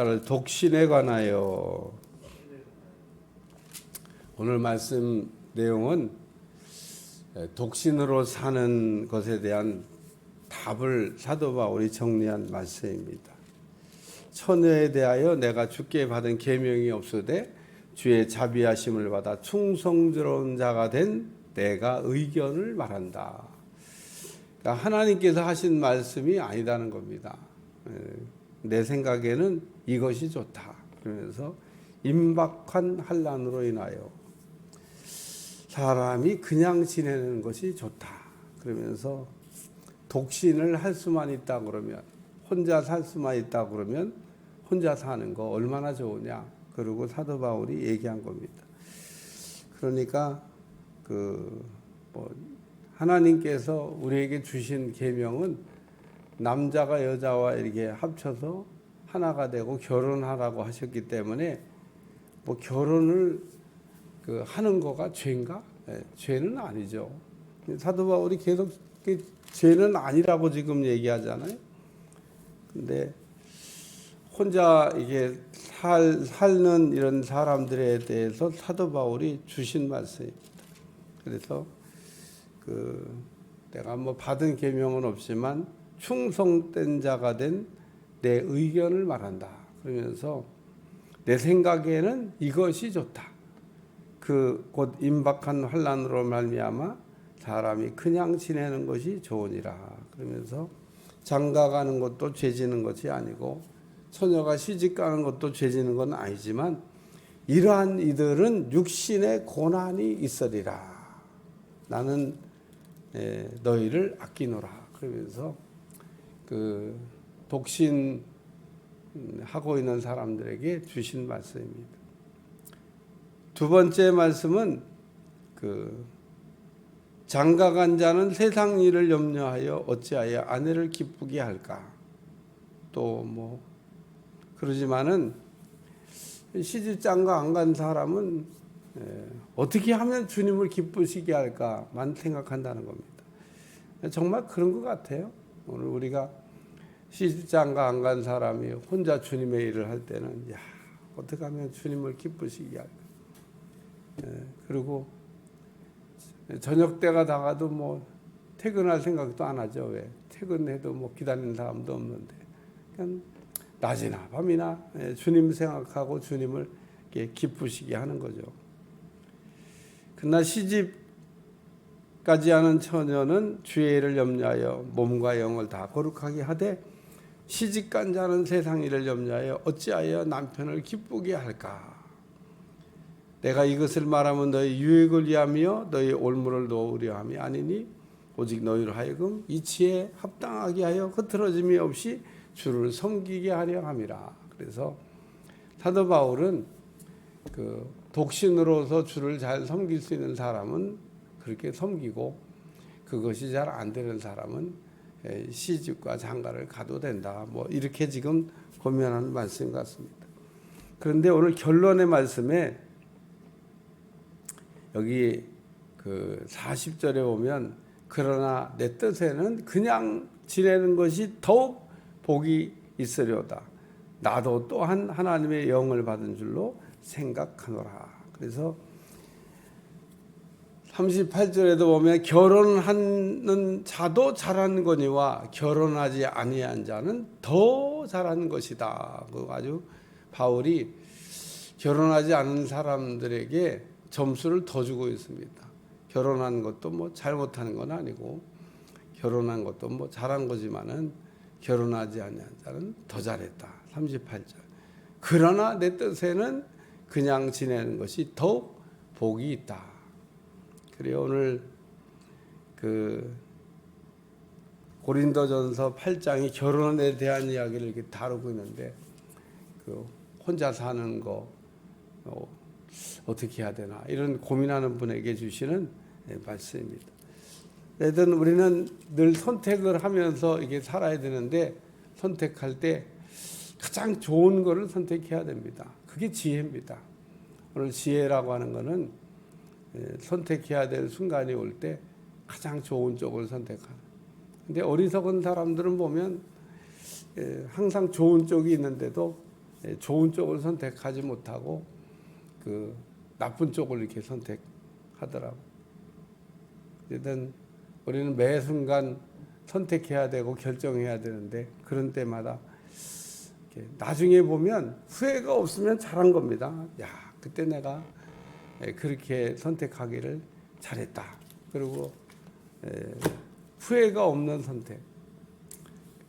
따라 독신에 관하여 오늘 말씀 내용은 독신으로 사는 것에 대한 답을 사도 바울이 정리한 말씀입니다. 처녀에 대하여 내가 주께 받은 계명이 없으되 주의 자비하심을 받아 충성스러운 자가 된 내가 의견을 말한다. 그러니까 하나님께서 하신 말씀이 아니다는 겁니다. 에, 내 생각에는 이것이 좋다. 그러면서 임박한 환란으로 인하여 사람이 그냥 지내는 것이 좋다. 그러면서 독신을 할 수만 있다 그러면 혼자 살 수만 있다 그러면 혼자 사는 거 얼마나 좋으냐. 그리고 사도 바울이 얘기한 겁니다. 그러니까 그 뭐 하나님께서 우리에게 주신 계명은 남자가 여자와 이렇게 합쳐서 하나가 되고 결혼하라고 하셨기 때문에 뭐 결혼을 그 하는 거가 죄인가? 예, 죄는 아니죠. 사도 바울이 계속 그 죄는 아니라고 지금 얘기하잖아요. 근데 혼자 이게 살 살는 이런 사람들에 대해서 사도 바울이 주신 말씀입니다. 그래서 그 내가 뭐 받은 계명은 없지만 충성된 자가 된 내 의견을 말한다. 그러면서 내 생각에는 이것이 좋다. 그 곧 임박한 환란으로 말미암아 사람이 그냥 지내는 것이 좋으니라. 그러면서 장가 가는 것도 죄지는 것이 아니고 처녀가 시집 가는 것도 죄지는 건 아니지만 이러한 이들은 육신의 고난이 있으리라. 나는 에, 너희를 아끼노라. 그러면서 그 독신 하고 있는 사람들에게 주신 말씀입니다. 두 번째 말씀은 그 장가간 자는 세상 일을 염려하여 어찌하여 아내를 기쁘게 할까? 또 뭐 그러지만은 시집 장가 안 간 사람은 에, 어떻게 하면 주님을 기쁘시게 할까만 생각한다는 겁니다. 정말 그런 것 같아요. 오늘 우리가 시집 장가 안 간 사람이 혼자 주님의 일을 할 때는 야 어떻게 하면 주님을 기쁘시게 할까? 에, 그리고 저녁 때가 다가도 뭐 퇴근할 생각도 안 하죠. 왜? 퇴근해도 뭐 기다리는 사람도 없는데. 그냥 낮이나 밤이나 예, 주님 생각하고 주님을 기쁘시게 하는 거죠. 그러나 시집까지 하는 처녀는 주의 일을 염려하여 몸과 영을 다 거룩하게 하되 시집간 자는 세상 일을 염려하여 어찌하여 남편을 기쁘게 할까? 내가 이것을 말하면 너희 유익을 위하며 너희 올무를 놓으려 함이 아니니 오직 너희로 하여금 이치에 합당하게 하여 흐트러짐이 없이 주를 섬기게 하려 함이라. 그래서 사도 바울은 그 독신으로서 주를 잘 섬길 수 있는 사람은 그렇게 섬기고 그것이 잘 안 되는 사람은 시집과 장가를 가도 된다. 뭐 이렇게 지금 고면하는 말씀 같습니다. 그런데 오늘 결론의 말씀에 여기 그 40절에 보면 그러나 내 뜻에는 그냥 지내는 것이 더욱 복이 있으려다. 나도 또한 하나님의 영을 받은 줄로 생각하노라. 그래서 38절에도 보면 결혼하는 자도 잘하는 거니와 결혼하지 아니한 자는 더 잘하는 것이다. 그 아주 바울이 결혼하지 않은 사람들에게 점수를 더 주고 있습니다. 결혼한 것도 뭐 잘못하는 건 아니고 결혼한 것도 뭐 잘한 거지만은 결혼하지 아니한 자는 더 잘했다. 38절. 그러나 내 뜻에는 그냥 지내는 것이 더욱 복이 있다. 그래 오늘 그 고린도전서 8장이 결혼에 대한 이야기를 이렇게 다루고 있는데 그 혼자 사는 거 어, 어떻게 해야 되나 이런 고민하는 분에게 주시는 예, 말씀입니다. 하여튼 우리는 늘 선택을 하면서 이게 살아야 되는데 선택할 때 가장 좋은 거를 선택해야 됩니다. 그게 지혜입니다. 오늘 지혜라고 하는 거는 예, 선택해야 될 순간이 올 때 가장 좋은 쪽을 선택하는. 근데 어리석은 사람들은 보면 예, 항상 좋은 쪽이 있는데도 예, 좋은 쪽을 선택하지 못하고 그 나쁜 쪽을 이렇게 선택하더라고. 어쨌든 우리는 매 순간 선택해야 되고 결정해야 되는데 그런 때마다 나중에 보면 후회가 없으면 잘한 겁니다. 야, 그때 내가 예, 그렇게 선택하기를 잘했다. 그리고 에, 후회가 없는 선택.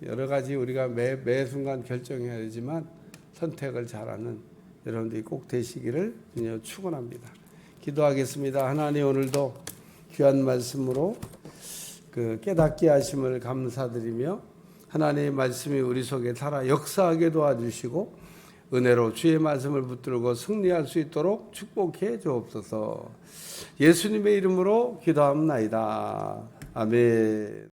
여러 가지 우리가 매, 매 순간 결정해야 되지만 선택을 잘하는 여러분들이 꼭 되시기를 축원합니다. 기도하겠습니다. 하나님 오늘도 귀한 말씀으로 그 깨닫게 하심을 감사드리며 하나님의 말씀이 우리 속에 살아 역사하게 도와주시고 은혜로 주의 말씀을 붙들고 승리할 수 있도록 축복해 주옵소서. 예수님의 이름으로 기도합나이다. 아멘.